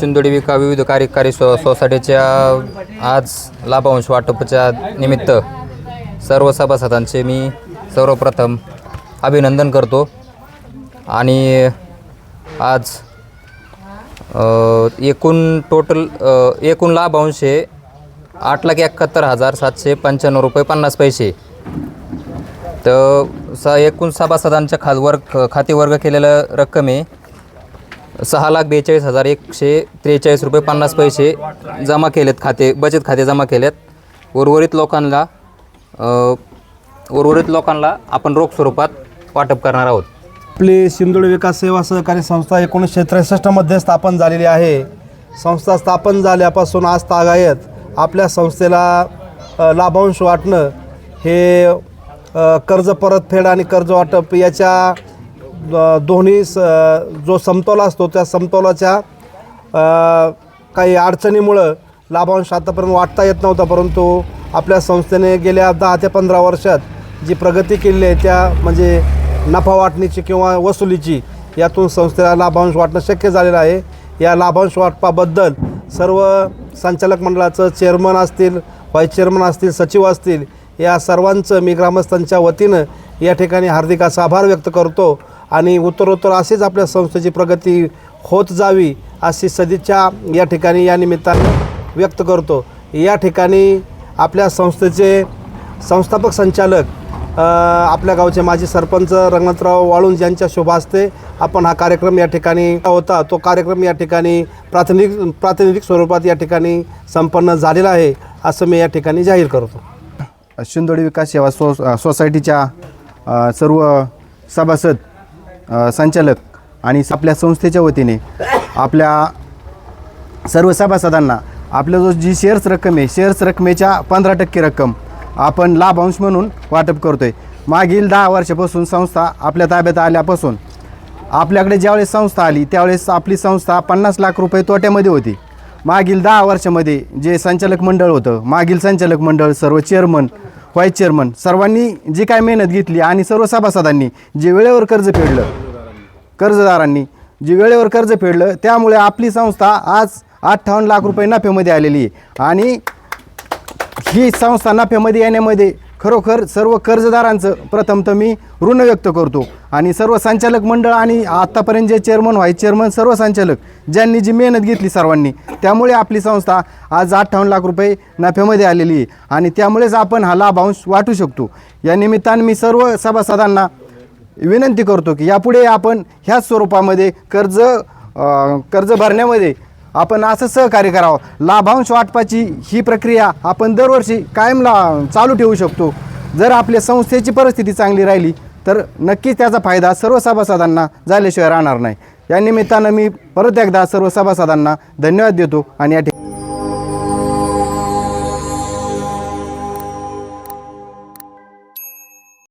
सिंदोडी विका विविध कार्यकारी सो सोसायटीच्या आज लाभांश वाटपच्या निमित्त सर्व सभासदांचे मी सर्वप्रथम अभिनंदन करतो. आणि आज एकूण टोटल एकूण लाभांश हे आठ लाख एकाहत्तर हजार सातशे पंच्याण्णव रुपये पन्नास पैसे. तर स एकूण सभासदांच्या खात वर्ग खाते वर्ग केलेलं रक्कम आहे सहा लाख बेचाळीस हजार एकशे त्रेचाळीस रुपये पन्नास पैसे जमा केलेत खाते बचत खाते जमा केलेत. उर्वरित लोकांना उर्वरित लोकांना आपण रोख स्वरूपात वाटप करणार आहोत. आपली सिंदोडी विकास सेवा सहकारी संस्था एकोणीसशे त्रेसष्टमध्ये स्थापन झालेली आहे. संस्था स्थापन झाल्यापासून आज तागायत आपल्या संस्थेला लाभांश वाटणं हे कर्ज परतफेड आणि कर्ज वाटप याच्या दोन्ही स जो समतोल असतो त्या समतोलाच्या काही अडचणीमुळं लाभांश आतापर्यंत वाटता येत नव्हता परंतु आपल्या संस्थेने गेल्या दहा ते पंधरा वर्षात जी प्रगती केलेली आहे त्या म्हणजे नफा वाटणीची किंवा वसुलीची यातून संस्थेला लाभांश वाटणं शक्य झालेलं आहे. या लाभांश वाटपाबद्दल सर्व संचालक मंडळाचं चेअरमन असतील व्हाईस चेअरमन असतील सचिव असतील या सर्वांचं मी ग्रामस्थांच्या वतीनं या ठिकाणी हार्दिक असा आभार व्यक्त करतो. आणि उत्तरोत्तर अशीच आपल्या संस्थेची प्रगती होत जावी अशी सदिच्छा या ठिकाणी या निमित्ताने व्यक्त करतो. या ठिकाणी आपल्या संस्थेचे संस्थापक संचालक आपल्या गावचे माजी सरपंच रंगनाथराव वाळुंज यांच्या शुभ आपण हा कार्यक्रम या ठिकाणी होता. तो कार्यक्रम या ठिकाणी प्रातिनिधिक प्रातिनिधिक स्वरूपात या ठिकाणी संपन्न झालेला आहे असं मी या ठिकाणी जाहीर करतो. शिंदोडी विकास सेवा सो सोसायटीच्या सर्व सभासद संचालक आणि आपल्या संस्थेच्या वतीने आपल्या सर्व सभासदांना आपल्या जो जी शेअर्स रक्कम आहे शेअर्स रकमेच्या पंधरा टक्के रक्कम आपण लाभांश म्हणून वाटप करतो आहे मागील दहा वर्षापासून संस्था आपल्या ताब्यात आल्यापासून आपल्याकडे ज्यावेळेस संस्था आली त्यावेळेस आपली संस्था पन्नास लाख रुपये तोट्यामध्ये होती. मागील दहा वर्षामध्ये जे संचालक मंडळ होतं मागील संचालक मंडळ सर्व चेअरमन व्हाईस चेअरमन सर्वांनी जी काय मेहनत घेतली आणि सर्व सभासदांनी जे वेळेवर कर्ज फेडलं कर्जदारांनी जे वेळेवर कर्ज फेडलं त्यामुळे आपली संस्था आज अठ्ठावन्न लाख रुपये नफ्यामध्ये आलेली आहे. आणि ही संस्था नफ्यामध्ये येण्यामध्ये खरोखर सर्व कर्जदारांचं प्रथमतः मी ऋण व्यक्त करतो. आणि सर्व संचालक मंडळ आणि आत्तापर्यंत जे चेअरमन व्हाईस चेअरमन सर्व संचालक ज्यांनी जी मेहनत घेतली सर्वांनी त्यामुळे आपली संस्था आज अठ्ठावन्न लाख रुपये नफ्यामध्ये आलेली आहे. आणि त्यामुळेच आपण हा लाभांश वाटू शकतो. या निमित्तानं मी सर्व सभासदांना विनंती करतो की यापुढे आपण ह्याच स्वरूपामध्ये कर्ज कर्ज भरण्यामध्ये आपण असं सहकार्य करावं. लाभांश वाटपाची ही प्रक्रिया आपण दरवर्षी कायम ला चालू ठेवू शकतो. जर आपल्या संस्थेची परिस्थिती चांगली राहिली तर नक्कीच त्याचा फायदा सर्व सभासदांना झाल्याशिवाय राहणार नाही. या निमित्तानं मी परत एकदा सर्व सभासदांना धन्यवाद देतो आणि या ठिकाणी